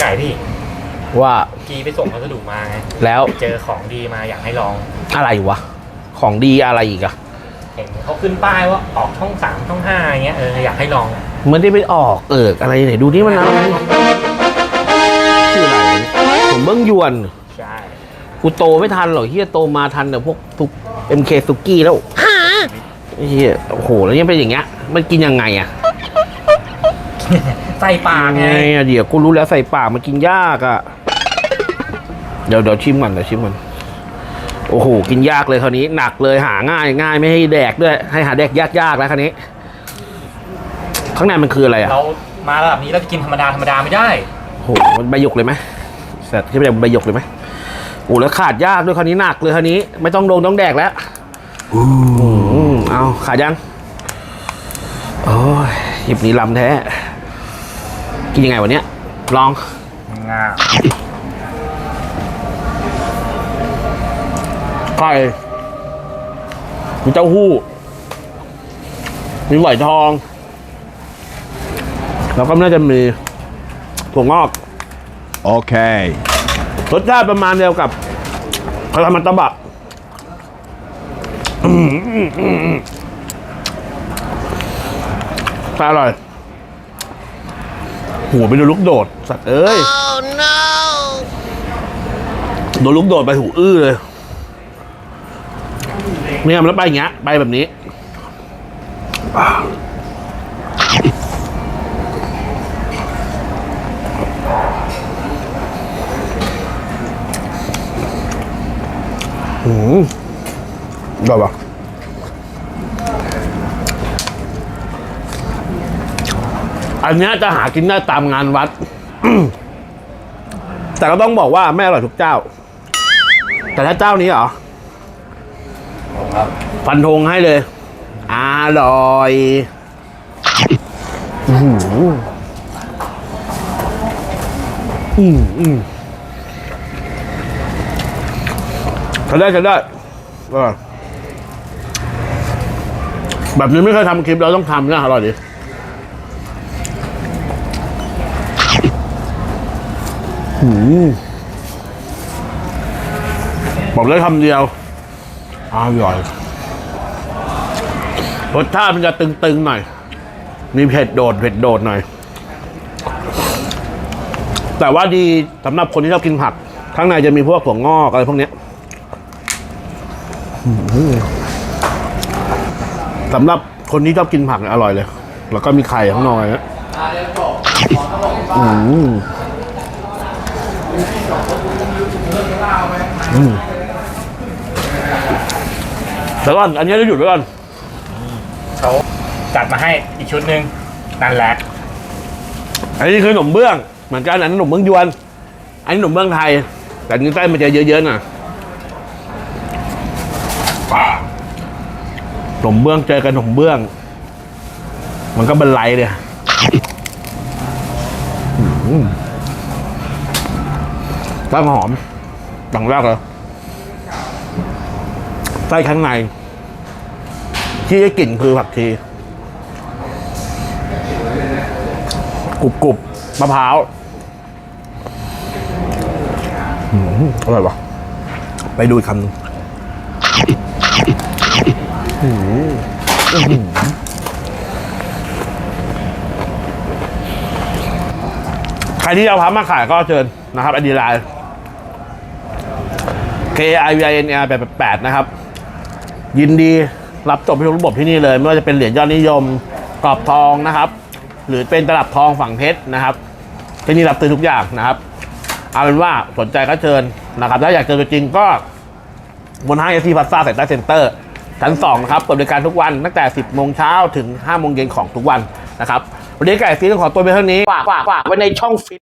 ไก่พี่ว่ากีไปส่งพัสดุมาไงแล้วไปเจอของดีมาอยากให้ลอง อะไรวะ ของดีอะไรอีกอะเห็นเขาขึ้นป้ายว่าออกช่องสามช่องห้าอย่างเงี้ยเอออยากให้ลองมันได้ไปออกเอิกอะไรไหนดูนี่มันอะไรชื่ออะไรวะเนี่ยผมเบิ้งยวนใช่กูโตไม่ทันหรอกเฮียโตมาทันแต่พวกทุก MK สุกี้แล้วไอ้เฮียโอ้โหแล้วยังเป็นอย่างเงี้ยมันกินยังไงอะ ใส่ปากไงไงอะเดี๋ยวกูรู้แล้วใส่ปากมันกินยากอะเดี๋ยวเดี๋ยวชิมก่อนเดี๋ยวชิมก่อนโอ้โหกินยากเลยคราวนี้หนักเลยหาง่ายง่ายไม่ให้แดกด้วย ให้หาแดกยากยากแล้วคราวนี้ ข้างในมันคืออะไรอะเรามาระดับนี้เราจะกินธรรมดาธรรมดาไม่ได้โอ้โหมันใบหยกเลยไหมเสร็จที่เป็นใบหยกเลยไหมโอ้แล้วขาดยากด้วยคราวนี้หนักเลยคราวนี้ ไม่ต้องโดงต้องแดกแล้วอืมเอาขาดยังโอ้ยหยิบหนี้ลำแท้ กินยังไงวันเนี้ยลองงาไก่มีเต้าหู้ มีไหวทอง แล้วก็น่าจะมีถั่วงอก Okay. รสชาติประมาณเดียวกับพารามันตะบะอืมอืมอืมอืมแต่อร่อย หัวไปโดนลูกโดด สัตว์เอ้ยโดนลูกโดดไปหูอื้อเลยเนี่ยมันแล้วไปอย่างเงี้ยไปแบบนี้อืมอร่อยปะ อันเนี้ยจะหากินได้ตามงานวัด แต่ก็ต้องบอกว่าไม่อร่อยทุกเจ้า แต่ถ้าเจ้านี้เหรอครับฟันธงให้เลย อร่อยอื้อหืออืมอืมใช้ได้ใช้ได้อร่อยแบบนี้ไม่เคยทำคลิปเราต้องทำนะอร่อยดีหืม บอกเลยคำเดียวอร่อยรสชาติมันจะตึงๆหน่อย มีเผ็ดโดด เผ็ดโดดหน่อย แต่ว่าดีสำหรับคนที่ชอบกินผัก ข้างในจะมีพวกถั่วงอกอะไรพวกเนี้ยสำหรับคนที่ชอบกินผักเนี่ยอร่อยเลย แล้วก็มีไข่ข้างนอกนะอืม อืมเดี๋ยวก่อนอันนี้เราหยุดไว้ก่อนเขาจัดมาให้อีกชุดหนึ่งนั่นแหละอันนี้คือขนมเบื้อง เหมือนกันอันนั้นขนมเบื้องยวน อันนี้ขนมเบื้องไทย แต่อันนี้ไส้มันจะเยอะๆหน่อยขนมเบื้องเจอกันขนมเบื้อง มันก็บรรลัยเลย อืมตั้งหอมตังแรกเลยไส้ข้างใน ที่ได้กลิ่นคือผักชีกรุบกรุบมะพร้าวอร่อยปะไปดูอีกคำหนึงใครที่เอาพับมาขายก็เชิญนะครับอดีไลน์ K I V I N R แปดนะครับ ยินดีรับจบทุกระบบที่นี่เลย ไม่ว่าจะเป็นเหรียญยอดนิยมกรอบทองนะครับ หรือเป็นตลับทองฝั่งเพชรนะครับที่นี่รับซื้อทุกอย่างนะครับ เอาเป็นว่าสนใจก็เชิญนะครับ ถ้าอยากเจอตัวจริงก็บนห้างเอซีพาซ่าเซ็นเตอร์เซ็นเตอร์ชั้น2นะครับเปิดบริการทุกวันตั้งแต่ 10 โมงเช้าถึง 5 โมงเย็นของทุกวันนะครับ วันนี้ไก่ฟีต้องขอตัวไปเท่านี้ฝากฝากฝากไว้ในช่องฟิต